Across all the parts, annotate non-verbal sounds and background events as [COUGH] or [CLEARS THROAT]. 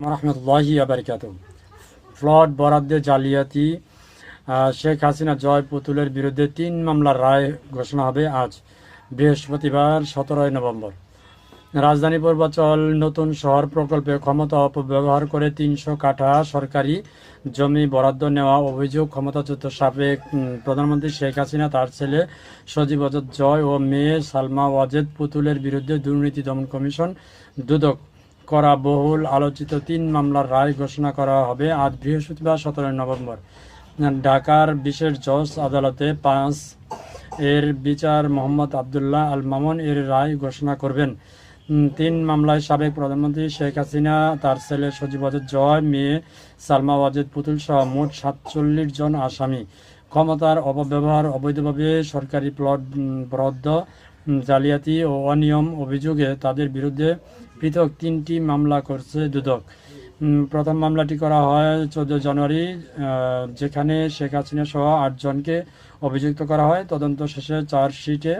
রহমতুল্লাহি আবরকাত ফ্লড, বরাদ্দে, জালিয়াতি শেখ হাসিনা জয় পুতুলের বিরুদ্ধে তিন মামলার রায় ঘোষণা হবে আজ, বৃহস্পতিবার, সতেরোই নভেম্বর। রাজধানী পূর্বাচল, নতুন শহর প্রকল্পে ক্ষমতা অপব্যবহার করে তিনশো কাঠা সরকারি জমি বরাদ্দ নেওয়া অভিযোগ ক্ষমতাচ্যুত সাবেক প্রধানমন্ত্রী শেখ হাসিনা, তার ছেলে সজীব অজদ জয় ও মেয়ে সালমা ওয়াজেদ পুতুলের বিরুদ্ধে দুর্নীতি দমন কমিশন দুদক। করা বহুল আলোচিত তিন মামলার রায় ঘোষণা করা হবে আজ বৃহস্পতিবার, সতেরোই নভেম্বর। ঢাকার বিশেষ জজ আদালতে পাঁচ এর বিচার মোহাম্মদ আবদুল্লাহ আল মামুন এর রায় ঘোষণা করবেন। তিন মামলায় সাবেক প্রধানমন্ত্রী শেখ হাসিনা, তার ছেলে সজীব জয়, মেয়ে সালমা ওয়াজেদ পুতুল সহ মোট সাতচল্লিশ জন আসামি। ক্ষমতার অপব্যবহার, অবৈধভাবে সরকারি প্লট বরাদ্দ জালিয়াতি ও অনিয়ম অভিযোগে তাদের বিরুদ্ধে পৃথক তিনটি মামলা করছে দুদক। প্রথম মামলাটি করা হয় চোদ্দ জানুয়ারি যেখানে শেখ হাসিনা সহ আটজনকে অভিযুক্ত করা হয়। তদন্ত শেষে চার্জশিটে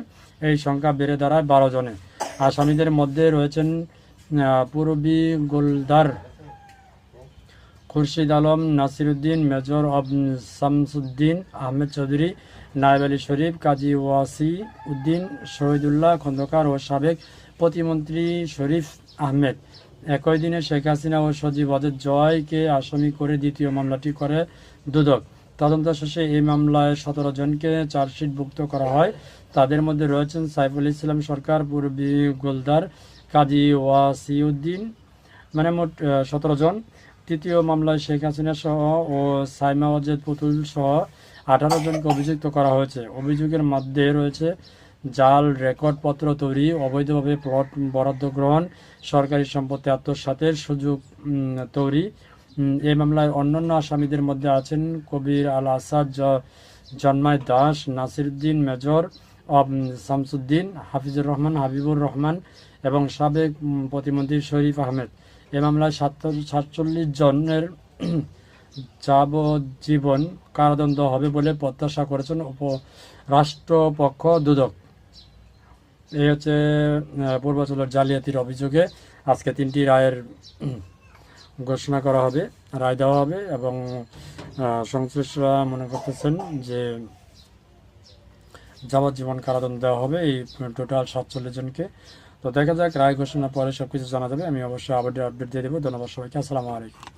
এই সংখ্যা বেড়ে দাঁড়ায় বারো জনে। আসামিদের মধ্যে রয়েছেন পূর্বী গোলদার, খুরশিদ আলম, নাসিরুদ্দিন, মেজর অব শামসুদ্দিন, আহমেদ চৌধুরী, নায়েব আলী শরীফ, কাজী ওয়াসি উদ্দিন শহীদুল্লাহ খন্দকার ও সাবেক প্রতিমন্ত্রী শরীফ আহমেদ। একই দিনে শেখ হাসিনা ও সজীব অজেদ জয়কে আসামি করে দ্বিতীয় মামলাটি করে দুদক। তদন্ত শেষে এই মামলায় সতেরো জনকে চার্জশিটভুক্ত করা হয়। তাদের মধ্যে রয়েছেন সাইফুল ইসলাম সরকার, পূর্বী গোলদার কাজী ওয়াসিউদ্দিন মানে মোট সতেরো জন। তৃতীয় মামলায় শেখ হাসিনা সহ ও সাইমা ওয়াজেদ পুতুল সহ আঠারো জনকে অভিযুক্ত করা হয়েছে। অভিযোগের মধ্যে রয়েছে জাল রেকর্ডপত্র তৈরি, অবৈধভাবে প্লট বরাদ্দ গ্রহণ, সরকারি সম্পত্তি আত্মসাতের সুযোগ তৈরি। এই মামলায় অন্যান্য আসামিদের মধ্যে আছেন কবির আল আসাদ জন্মায় দাস, নাসিরুদ্দিন মেজর শামসুদ্দিন, হাফিজুর রহমান, হাবিবুর রহমান এবং সাবেক প্রতিমন্ত্রী শরীফ আহমেদ। এ মামলায় সাতচল্লিশ জনের [CLEARS THROAT] যাবজ্জীবন কারাদণ্ড হবে বলে প্রত্যাশা করেছেন উপ, রাষ্ট্রপক্ষ দুদক। এই হচ্ছে পূর্বাচলের জালিয়াতির অভিযোগে আজকে তিনটি রায়ের ঘোষণা করা হবে, রায় দেওয়া হবে এবং সংশ্লিষ্টরা মনে করতেছেন যে যাবজ্জীবন কারাদণ্ড দেওয়া হবে, এই টোটাল সাতচল্লিশ জনকে। তো দেখা যাক, রায় ঘোষণা পরে সবকিছু জানা যাবে। আমি অবশ্যই আবার আপডেট দিয়ে দেবো। ধন্যবাদ সবাইকে। আসসালামু আলাইকুম।